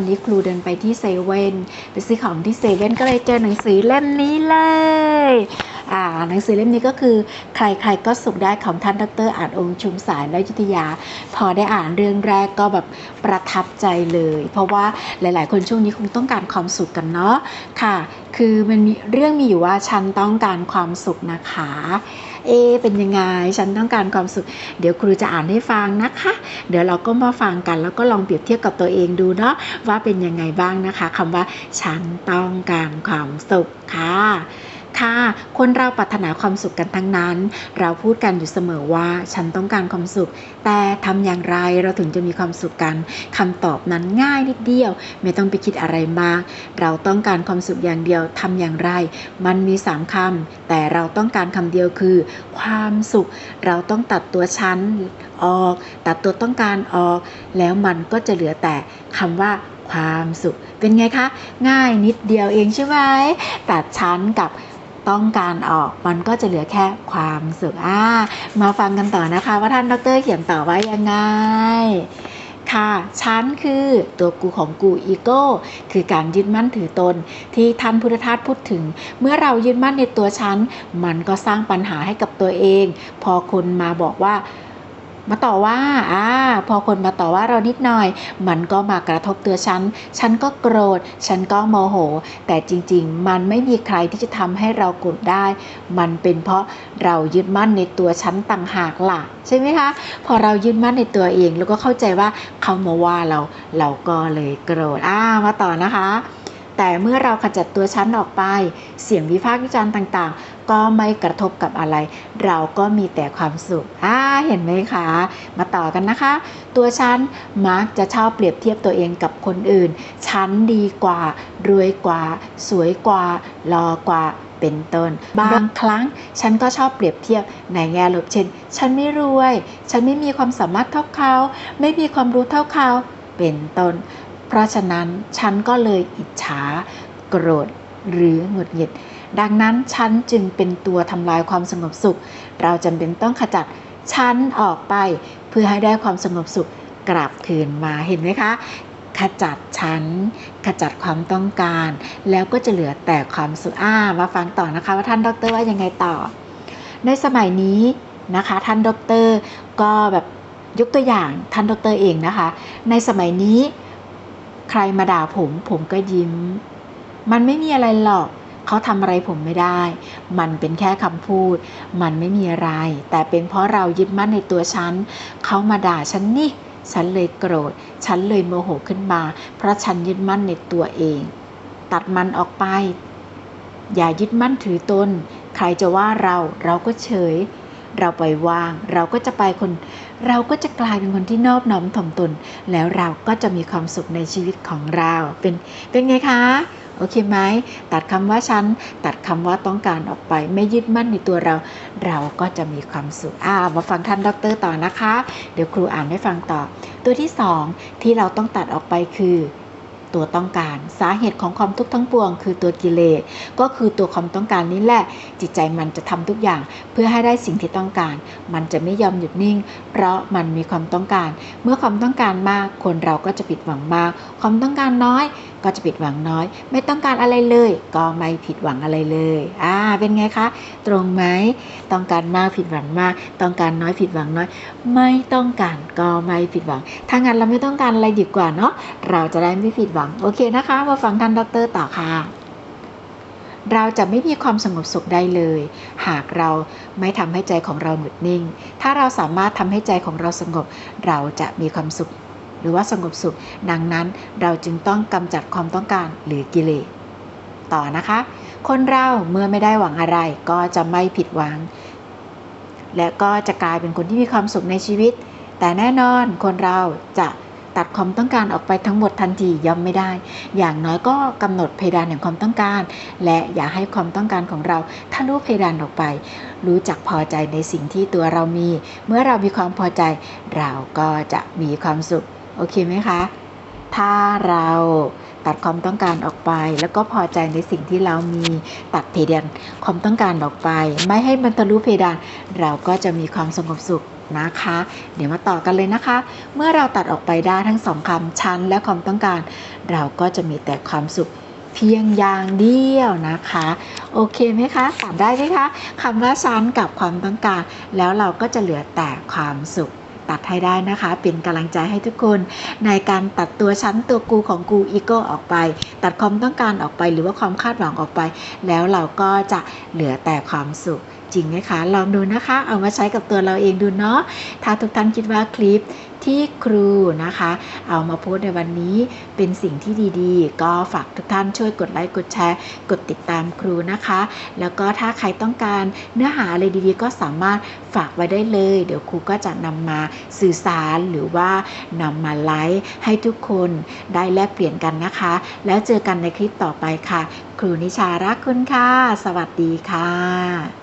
วันนี้ครูเดินไปที่เซเว่นไปซื้อของที่เซเว่นก็เลยเจอหนังสือเล่มนี้เลย หนังสือเล่มนี้ก็คือ ใครๆก็สุขได้ของท่านดรอาจองค์ชุมสายและยุทธยา พอได้อ่านเรื่องแรกก็แบบประทับใจเลย เพราะว่าหลายๆ คนช่วงนี้คงต้องการความสุขกันเนาะค่ะ คือมันมีเรื่องมีอยู่ว่าฉันต้องการความสุขนะคะเอ เป็นยังไง ฉันต้องการความสุข เดี๋ยวครูจะอ่านให้ฟังนะคะ เดี๋ยวเราก็มาฟังกัน แล้วก็ลองเปรียบเทียบกับตัวเองดูเนาะว่าเป็นยังไงบ้างนะคะคำว่า ฉันต้องการความสุขค่ะ ค่ะ คนเราปรารถนาความสุขกันทั้งนั้น เราพูดกันอยู่เสมอว่าฉันต้องการความสุข แต่ทำอย่างไรเราถึงจะมีความสุขกันคำตอบนั้นง่ายนิดเดียว ไม่ต้องไปคิดอะไรมาก เราต้องการความสุขอย่างเดียวทำอย่างไร มันมีสามคำแต่เราต้องการคำเดียวคือ ความสุข เราต้องตัดตัวฉันออก ตัดตัวต้องการออก แล้วมันก็จะเหลือแต่คำว่าความสุขเป็นไงคะ ง่ายนิดเดียวเองใช่ไหมตัดชั้นกับ ต้องการออก มันก็จะเหลือแค่ความสุขอ่ามาฟังกันต่อนะคะว่าท่านดรเขียนต่อว่ายังไงค่ะฉันคือตัวกูของกูอีโก้คือการยึดมั่นถือตน ที่ท่านพุทธทาสพูดถึง เมื่อเรายึดมั่นในตัวฉัน มันก็สร้างปัญหาให้กับตัวเอง พอคนมาบอกว่า มาต่อว่าอ่าพอคนมาต่อว่าเรานิดหน่อย มันก็มากระทบตัวฉัน ฉันก็โกรธ ฉันก็โมโห แต่จริงๆ มันไม่มีใครที่จะทำให้เราโกรธได้ มันเป็นเพราะเรายึดมั่นในตัวฉันต่างหากล่ะ ใช่ไหมคะ พอเรายึดมั่นในตัวเอง แล้วก็เข้าใจว่าเขามาว่าเรา เราก็เลยโกรธ อ่า มาต่อนะคะ แต่เมื่อเราขจัดตัวฉันออกไป เสียงวิพากษ์วิจารณ์ต่างๆ ก็ไม่กระทบกับอะไร เราก็มีแต่ความสุขอ่าเห็นไหมคะ มาต่อกันนะคะ ตัวฉันมักจะชอบเปรียบเทียบตัวเองกับคนอื่นฉันดีกว่า รวยกว่า สวยกว่าหล่อกว่าเป็นต้น บางครั้งฉันก็ชอบเปรียบเทียบในแง่ลบเช่น ฉันไม่รวย ฉันไม่มีความสามารถเท่าเขา ไม่มีความรู้เท่าเขา เป็นต้น เพราะฉะนั้นฉันก็เลยอิจฉา โกรธหรือหงุดหงิด ดังนั้นฉันจึงเป็นตัวทำลายความสงบสุข เราจำเป็นต้องขจัดฉันออกไปเพื่อให้ได้ความสงบสุขกลับคืนมาเห็นไหมคะขจัดฉันขจัดความต้องการ แล้วก็จะเหลือแต่ความสุขอ่ามาฟังต่อนะคะว่าท่านดรว่ายังไงต่อ ในสมัยนี้นะคะ ท่านดรก็แบบยกตัวอย่างท่านดรเองนะคะ ในสมัยนี้ ใครมาด่าผม ผมก็ยิ้ม มันไม่มีอะไรหรอก เขาทำอะไรผมไม่ได้ มันเป็นแค่คำพูด มันไม่มีอะไร แต่เป็นเพราะเรายึดมั่นในตัวฉัน เขามาด่าฉันนี่ ฉันเลยโกรธ ฉันเลยโมโหขึ้นมา เพราะฉันยึดมั่นในตัวเอง ตัดมันออกไป อย่ายึดมั่นถือตน ใครจะว่าเรา เราก็เฉย เราปล่อยวาง เราก็จะไปคน เราก็จะกลายเป็นคนที่นอบน้อมถ่อมตน แล้วเราก็จะมีความสุขในชีวิตของเรา เป็นเป็นไงคะโอเคไหมตัดคำว่าฉัน ตัดคำว่าต้องการออกไป ไม่ยึดมั่นในตัวเรา เราก็จะมีความสุขอ่ามาฟังท่านดรต่อนะคะ เดี๋ยวครูอ่านให้ฟังต่อ ตัวที่สองที่เราต้องตัดออกไปคือ ตัวต้องการ สาเหตุของความทุกข์ทั้งปวง คือตัวกิเลสก็คือตัวความต้องการนี้แหละ จิตใจมันจะทำทุกอย่าง เพื่อให้ได้สิ่งที่ต้องการ มันจะไม่ยอมหยุดนิ่ง เพราะมันมีความต้องการ เมื่อความต้องการมาก คนเราก็จะผิดหวังมาก ความต้องการน้อยก็จะผิดหวังน้อย ไม่ต้องการอะไรเลย ก็ไม่ผิดหวังอะไรเลยอ่าเป็นไงคะ ตรงไหมต้องการมากผิดหวังมาก ต้องการน้อยผิดหวังน้อย ไม่ต้องการก็ไม่ผิดหวังถ้างั้นเราไม่ต้องการอะไรดีกว่าเนาะเราจะได้ไม่ผิดหวังโอเคนะคะ มาฟังท่านดรต่อค่ะ เราจะไม่มีความสงบสุขได้เลย หากเราไม่ทำให้ใจของเราหยุดนิ่ง ถ้าเราสามารถทำให้ใจของเราสงบ เราจะมีความสุข หรือว่าสงบสุข ดังนั้นเราจึงต้องกำจัดความต้องการหรือกิเลสต่อนะคะ คนเราเมื่อไม่ได้หวังอะไร ก็จะไม่ผิดหวัง และก็จะกลายเป็นคนที่มีความสุขในชีวิต แต่แน่นอนคนเราจะ ตัดความต้องการออกไปทั้งหมดทันทีย่อมไม่ได้ อย่างน้อยก็กำหนดเพดานแห่งความต้องการ และอย่าให้ความต้องการของเราทะลุเพดานออกไป รู้จักพอใจในสิ่งที่ตัวเรามี เมื่อเรามีความพอใจ เราก็จะมีความสุข โอเคไหมคะ ถ้าเราตัดความต้องการออกไป แล้วก็พอใจในสิ่งที่เรามีตัดเพดานความต้องการออกไป ไม่ให้มันทะลุเพดาน เราก็จะมีความสงบสุข นะคะ เดี๋ยวมาต่อกันเลยนะคะ เมื่อเราตัดออกไปได้ทั้งสองคำชั้นและความต้องการ เราก็จะมีแต่ความสุขเพียงอย่างเดียวนะคะ โอเคไหมคะตัดได้ไหมคะคำว่าชั้นกับความต้องการ แล้วเราก็จะเหลือแต่ความสุขตัดให้ได้นะคะ เป็นกำลังใจให้ทุกคน ในการตัดตัวชั้นตัวกูของกูอีโก้ออกไป ตัดความต้องการออกไป หรือว่าความคาดหวังออกไป แล้วเราก็จะเหลือแต่ความสุข จริงไหมคะ ลองดูนะคะ เอามาใช้กับตัวเราเองดูเนาะ ถ้าทุกท่านคิดว่าคลิปที่ครูนะคะ เอามาโพสในวันนี้เป็นสิ่งที่ดีๆ ก็ฝากทุกท่านช่วยกดไลค์กดแชร์ กดติดตามครูนะคะ แล้วก็ถ้าใครต้องการเนื้อหาอะไรดีๆ ก็สามารถฝากไว้ได้เลย เดี๋ยวครูก็จะนำมาสื่อสารหรือว่านำมาไลฟ์ให้ทุกคนได้แลกเปลี่ยนกันนะคะ แล้วเจอกันในคลิปต่อไปค่ะ ครูนิชารักคุณค่ะ สวัสดีค่ะ